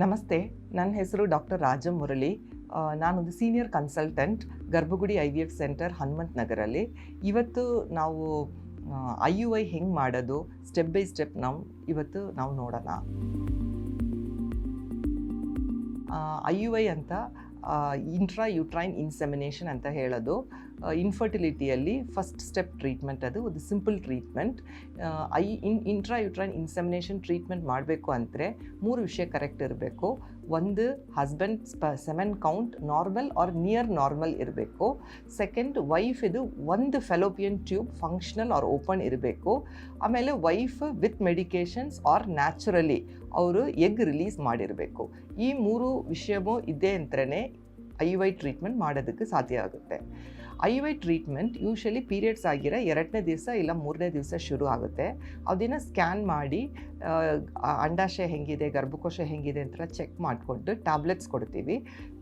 ನಮಸ್ತೆ, ನನ್ನ ಹೆಸರು ಡಾಕ್ಟರ್ ರಾಜ ಮುರಳಿ ನಾನೊಂದು senior consultant, Garbhagudi I V F centre Hanumanth ನಗರಲ್ಲಿ. ಇವತ್ತು ನಾವು ಐ ಯು ಐ ಹೆಂಗೆ ಮಾಡೋದು, ಸ್ಟೆಪ್ ಬೈ ಸ್ಟೆಪ್ ನಾವು ಇವತ್ತು ನಾವು ನೋಡೋಣ. ಐ ಯು ಐ ಅಂತ ಇಂಟ್ರಾ ಯುಟ್ರೈನ್ ಇನ್ಸೆಮಿನೇಷನ್ ಅಂತ ಹೇಳೋದು ಇನ್ಫರ್ಟಿಲಿಟಿಯಲ್ಲಿ ಫಸ್ಟ್ ಸ್ಟೆಪ್ ಟ್ರೀಟ್ಮೆಂಟ್ ಅದು, ಒಂದು simple treatment I in intra uterine insemination treatment ಮಾಡಬೇಕು ಅಂದರೆ ಮೂರು ವಿಷಯ ಕರೆಕ್ಟ್ ಇರಬೇಕು. ಒಂದು husband semen count normal or near normal ಇರಬೇಕು. ಸೆಕೆಂಡ್ ವೈಫ್ ಇದು ಒಂದು fallopian tube functional or open ಇರಬೇಕು. ಆಮೇಲೆ wife with medications or naturally ಅವರು ಎಗ್ ರಿಲೀಸ್ ಮಾಡಿರಬೇಕು. ಈ ಮೂರು ವಿಷಯವೂ ಇದೆ ಅಂತಲೇ ಐ ವೈ ಟ್ರೀಟ್ಮೆಂಟ್ ಮಾಡೋದಕ್ಕೆ ಸಾಧ್ಯ ಆಗುತ್ತೆ. I Y treatment usually periods ಆಗಿರೋ ಎರಡನೇ ದಿವಸ ಇಲ್ಲ ಮೂರನೇ ದಿವಸ ಶುರು ಆಗುತ್ತೆ. ಅದನ್ನು ಸ್ಕ್ಯಾನ್ ಮಾಡಿ ಅಂಡಾಶಯ ಹೆಂಗಿದೆ, ಗರ್ಭಕೋಶ ಹೆಂಗಿದೆ ಅಂತ ಚೆಕ್ ಮಾಡಿಕೊಂಡು ಟ್ಯಾಬ್ಲೆಟ್ಸ್ ಕೊಡ್ತೀವಿ.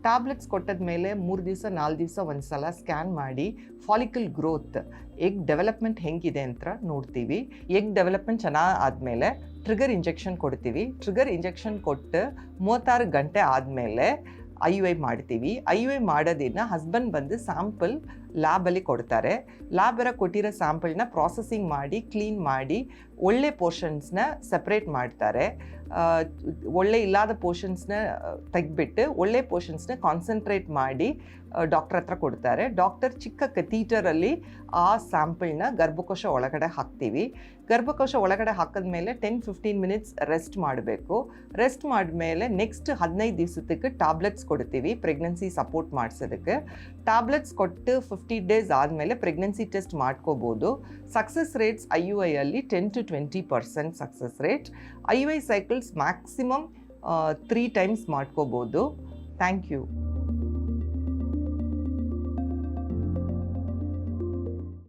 ಟ್ಯಾಬ್ಲೆಟ್ಸ್ ಕೊಟ್ಟದ ಮೇಲೆ ಮೂರು ದಿವಸ, ನಾಲ್ಕು ದಿವಸ ಒಂದು ಸಲ ಸ್ಕ್ಯಾನ್ ಮಾಡಿ ಫಾಲಿಕಲ್ ಗ್ರೋತ್, ಎಗ್ ಡೆವಲಪ್ಮೆಂಟ್ ಹೆಂಗಿದೆ ಅಂತ ನೋಡ್ತೀವಿ. ಎಗ್ ಡೆವಲಪ್ಮೆಂಟ್ ಚೆನ್ನಾಗಿ ಆದಮೇಲೆ ಟ್ರಿಗರ್ ಇಂಜೆಕ್ಷನ್ ಕೊಡ್ತೀವಿ. ಟ್ರಿಗರ್ ಇಂಜೆಕ್ಷನ್ ಕೊಟ್ಟು ಮೂವತ್ತಾರು ಗಂಟೆ ಆದಮೇಲೆ ಐ ಯು ಐ ಮಾಡ್ತೀವಿ. ಐ ಯು ಐ ಹಸ್ಬೆಂಡ್ ಬಂದು ಸ್ಯಾಂಪಲ್ ಲ್ಯಾಬಲ್ಲಿ ಕೊಡ್ತಾರೆ. ಲ್ಯಾಬರ ಕೊಟ್ಟಿರೋ ಸ್ಯಾಂಪಲ್ನ ಪ್ರಾಸೆಸಿಂಗ್ ಮಾಡಿ ಕ್ಲೀನ್ ಮಾಡಿ, ಒಳ್ಳೆ ಪೋರ್ಷನ್ಸ್ನ ಸಪ್ರೇಟ್ ಮಾಡ್ತಾರೆ. ಒಳ್ಳೆ ಇಲ್ಲದ ಪೋರ್ಷನ್ಸ್ನ ತೆಗೆದ್ಬಿಟ್ಟು ಒಳ್ಳೆ ಪೋರ್ಷನ್ಸ್ನ ಕಾನ್ಸಂಟ್ರೇಟ್ ಮಾಡಿ ಡಾಕ್ಟರ್ ಹತ್ರ ಕೊಡ್ತಾರೆ. ಡಾಕ್ಟರ್ ಚಿಕ್ಕ ಕತೀಟರಲ್ಲಿ ಆ ಸ್ಯಾಂಪಲ್ನ ಗರ್ಭಕೋಶ ಒಳಗಡೆ ಹಾಕ್ತೀವಿ. ಗರ್ಭಕೋಶ ಒಳಗಡೆ ಹಾಕಿದ ಮೇಲೆ ಟೆನ್ ಫಿಫ್ಟೀನ್ ಮಿನಿಟ್ಸ್ ರೆಸ್ಟ್ ಮಾಡಬೇಕು. ರೆಸ್ಟ್ ಮಾಡಿದ್ಮೇಲೆ ನೆಕ್ಸ್ಟ್ ಹದಿನೈದು ದಿವಸಕ್ಕೆ ಟ್ಯಾಬ್ಲೆಟ್ಸ್ ಕೊಡ್ತೀವಿ ಪ್ರೆಗ್ನೆನ್ಸಿ ಸಪೋರ್ಟ್ ಮಾಡಿಸೋದಕ್ಕೆ. ಟ್ಯಾಬ್ಲೆಟ್ಸ್ ಕೊಟ್ಟು ಫಿಫ್ಟಿ ಡೇಸ್ ಆದಮೇಲೆ ಪ್ರೆಗ್ನೆನ್ಸಿ ಟೆಸ್ಟ್ ಮಾಡ್ಕೋಬೋದು. Success rates I U ಐಯಲ್ಲಿ ten to twenty percent success rate I Y cycles maximum three times ಮಾಡ್ಕೋಬೋದು. Thank you